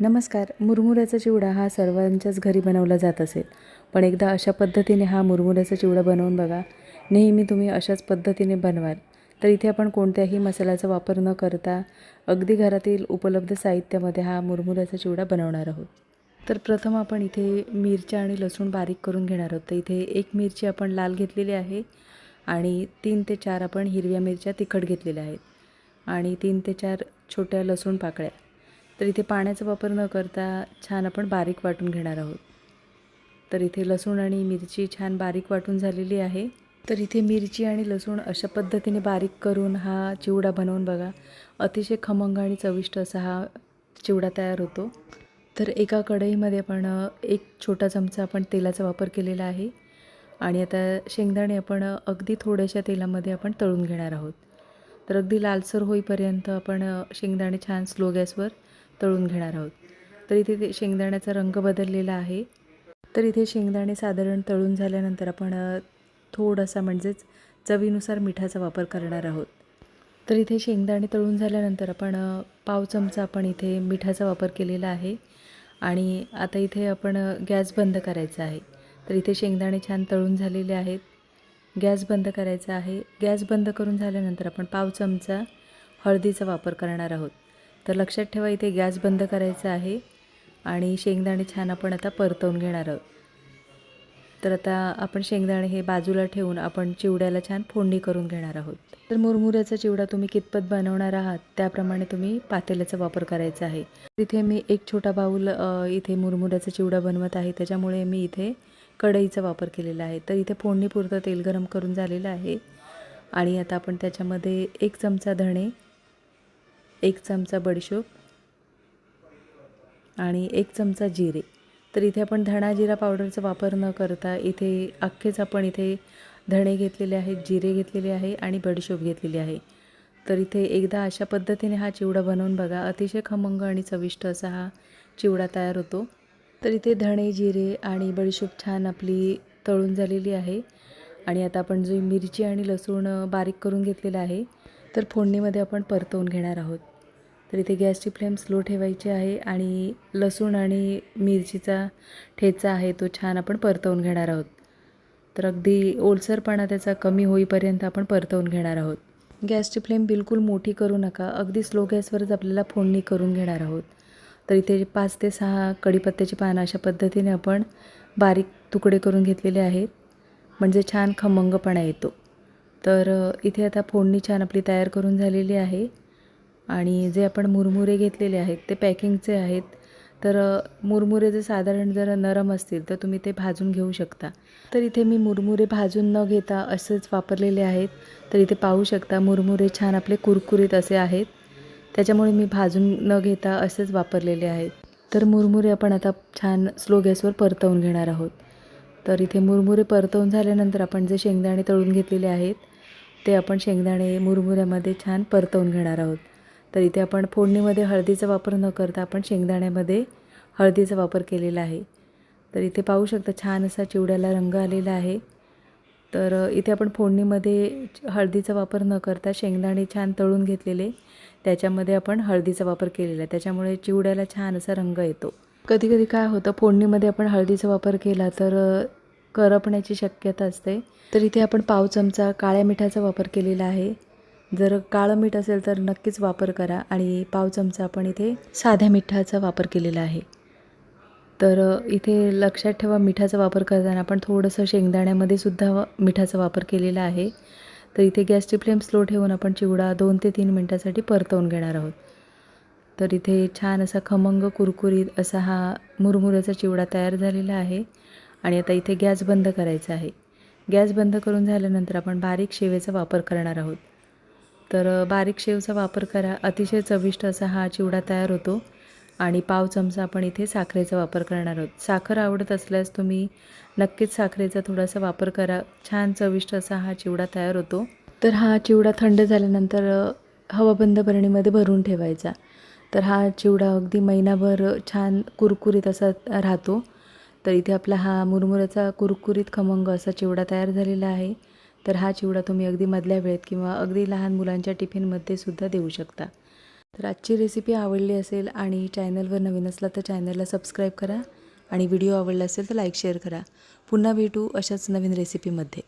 नमस्कार. मुरमुऱ्याचा चिवडा हा सर्वांच्याच घरी बनवला जात असेल. पण एकदा अशा पद्धतीने हा मुरमुऱ्याचा चिवडा बनवून बघा. नेहमी तुम्ही अशाच पद्धतीने बनवाल. तर इथे आपण कोणत्याही मसाल्याचा वापर न करता अगदी घरातील उपलब्ध साहित्यामध्ये हा मुरमुऱ्याचा चिवडा बनवणार आहोत. तर प्रथम आपण इथे मिरच्या आणि लसूण बारीक करून घेणार आहोत. तर इथे एक मिरची आपण लाल घेतलेली आहे आणि तीन ते चार आपण हिरव्या मिरच्या तिखट घेतलेल्या आहेत. आणि तीन ते चार छोट्या लसूण पाकळ्या. तर इथे पाण्याचा वापर न करता छान आपण बारीक वाटून घेणार आहोत. तर इथे लसूण आणि मिरची छान बारीक वाटून झालेली आहे. तर इथे मिरची आणि लसूण अशा पद्धतीने बारीक करून हा चिवडा बनवून बघा. अतिशय खमंग आणि चविष्ट असा हा चिवडा तयार होतो. तर एका कढईमध्ये आपण एक छोटा चमचा आपण तेलाचा वापर केलेला आहे. आणि आता शेंगदाणे आपण अगदी थोड्याशा तेलामध्ये आपण तळून घेणार आहोत. तर अगदी लालसर होईपर्यंत आपण शेंगदाणे छान स्लो गॅसवर तळून घेणार आहोत. तर इथे ते शेंगदाण्याचा रंग बदललेला आहे. तर इथे शेंगदाणे साधारण तळून झाल्यानंतर आपण थोडासा म्हणजेच चवीनुसार मिठाचा वापर करणार आहोत. तर इथे शेंगदाणे तळून झाल्यानंतर आपण पाव चमचा आपण इथे मिठाचा वापर केलेला आहे. आणि आता इथे आपण गॅस बंद करायचा आहे. तर इथे शेंगदाणे छान तळून झालेले आहेत. गॅस बंद करायचा आहे. गॅस बंद करून झाल्यानंतर आपण पाव चमचा हळदीचा वापर करणार आहोत. तर लक्षात ठेवा इथे गॅस बंद करायचा आहे आणि शेंगदाणे छान आपण आता परतवून घेणार आहोत. तर आता आपण शेंगदाणे हे बाजूला ठेवून आपण चिवड्याला छान फोडणी करून घेणार आहोत. तर मुरमुऱ्याचा चिवडा तुम्ही कितपत बनवणार आहात त्याप्रमाणे तुम्ही पातेल्याचा वापर करायचा आहे. इथे मी एक छोटा बाऊल इथे मुरमुऱ्याचा चिवडा बनवत आहे त्याच्यामुळे मी इथे कढईचा वापर केलेला आहे. तर इथे फोडणीपुरतं तेल गरम करून झालेलं आहे. आणि आता आपण त्याच्यामध्ये एक चमचा धणे एक चमचा बडीशोप आणि एक चमचा जिरे. तर इथे आपण धणा जिरा पावडरचा वापर न करता इथे अख्खेच आपण इथे धणे घेतलेले आहेत जिरे घेतलेले आहे आणि बडीशोप घेतलेली आहे. तर इथे एकदा अशा पद्धतीने हा चिवडा बनवून बघा. अतिशय खमंग आणि चविष्ट असा हा चिवडा तयार होतो. तर इथे धणे जिरे आणि बडीशोप छान आपली तळून झालेली आहे. आणि आता आपण जी मिरची आणि लसूण बारीक करून घेतलेलं आहे तर फोडणीमध्ये आपण परतवून घेणार आहोत. तर इथे गॅसची फ्लेम स्लो ठेवायची आहे आणि लसूण आणि मिरचीचा ठेचा आहे तो छान आपण परतवून घेणार आहोत. तर अगदी ओलसरपणा त्याचा कमी होईपर्यंत आपण परतवून घेणार आहोत. गॅसची फ्लेम बिलकुल मोठी करू नका अगदी स्लो गॅसवरच आपल्याला फोडणी करून घेणार आहोत. तर इथे पाच ते सहा कढीपत्त्याची पानं अशा पद्धतीने आपण बारीक तुकडे करून घेतलेले आहेत. म्हणजे छान खमंगपणा येतो. तर इथे आता फोडणी छान आपली तयार करून झालेली आहे. आणि जे आपण मुरमुरे घेतलेले आहेत ते पॅकिंगचे आहेत. तर मुरमुरे जर साधारण जर नरम असतील तर तुम्ही ते भाजून घेऊ शकता. तर इथे मी मुरमुरे भाजून न घेता असेच वापरलेले आहेत. तर इथे पाहू शकता मुरमुरे छान आपले कुरकुरीत असे आहेत. त्याच्यामुळे मी भाजून न घेता असेच वापरलेले आहेत. तर मुरमुरे आपण आता छान स्लो गॅसवर परतवून घेणार आहोत. तर इथे मुरमुरे परतवून झाल्यानंतर आपण जे शेंगदाणे तळून घेतलेले आहेत ते आपण शेंगदाणे मुरमुऱ्यामध्ये छान परतवून घेणार आहोत. तर इथे आपण फोडणीमध्ये हळदीचा वापर न करता आपण शेंगदाण्यामध्ये हळदीचा वापर केलेला आहे. तर इथे पाहू शकता छान असा चिवड्याला रंग आलेला आहे. तर इथे आपण फोडणीमध्ये हळदीचा वापर न करता शेंगदाणे छान तळून घेतलेले. त्याच्यामध्ये आपण हळदीचा वापर केलेला आहे. त्याच्यामुळे चिवड्याला छान असा रंग येतो. कधी कधी काय होतं फोडणीमध्ये आपण हळदीचा वापर केला तर करपण्याची शक्यता असते. तर इथे आपण पाव चमचा काळ्या मिठाचा वापर केलेला आहे. जर काळं मीठ असेल तर नक्कीच वापर करा आणि पाव चमचा आपण इथे साध्या मिठाचा वापर केलेला आहे. तर इथे लक्षात ठेवा मिठाचा वापर करताना आपण थोडंसं शेंगदाण्यामध्ये सुद्धा मिठाचा वापर केलेला आहे. तर इथे गॅसची फ्लेम स्लो ठेवून आपण चिवडा दोन ते तीन मिनटासाठी परतवून घेणार आहोत. तर इथे छान असा खमंग कुरकुरीत असा हा मुरमुऱ्याचा चिवडा तयार झालेला आहे. आणि आता इथे गॅस बंद करायचा आहे. गॅस बंद करून झाल्यानंतर आपण बारीक शेवेचा वापर करणार आहोत. तर बारीक शेवचा वापर करा. अतिशय चविष्ट असा हा चिवडा तयार होतो आणि पाव चमचा आपण इथे साखरेचा वापर करणार आहोत. साखर आवडत असल्यास तुम्ही नक्कीच साखरेचा थोडासा वापर करा. छान चविष्ट असा हा चिवडा तयार होतो. तर हा चिवडा थंड झाल्यानंतर हवाबंद बरणीमध्ये भरून ठेवायचा. तर हा चिवडा अगदी महिनाभर छान कुरकुरीत असा राहतो. तर इथे आपला हा मुरमुऱ्याचा कुरकुरीत खमंग असा चिवडा तयार झालेला आहे. तर हा चिवडा तुम्ही अगदी मधल्या वेळेत किंवा अगदी लहान मुलांच्या टिफिनमध्ये सुद्धा देऊ शकता. तर आजची रेसिपी आवडली असेल आणि चॅनलवर नवीन असला तर चॅनलला सबस्क्राईब करा आणि व्हिडिओ आवडला असेल तर लाईक शेअर करा. पुन्हा भेटू अशाच नवीन रेसिपीमध्ये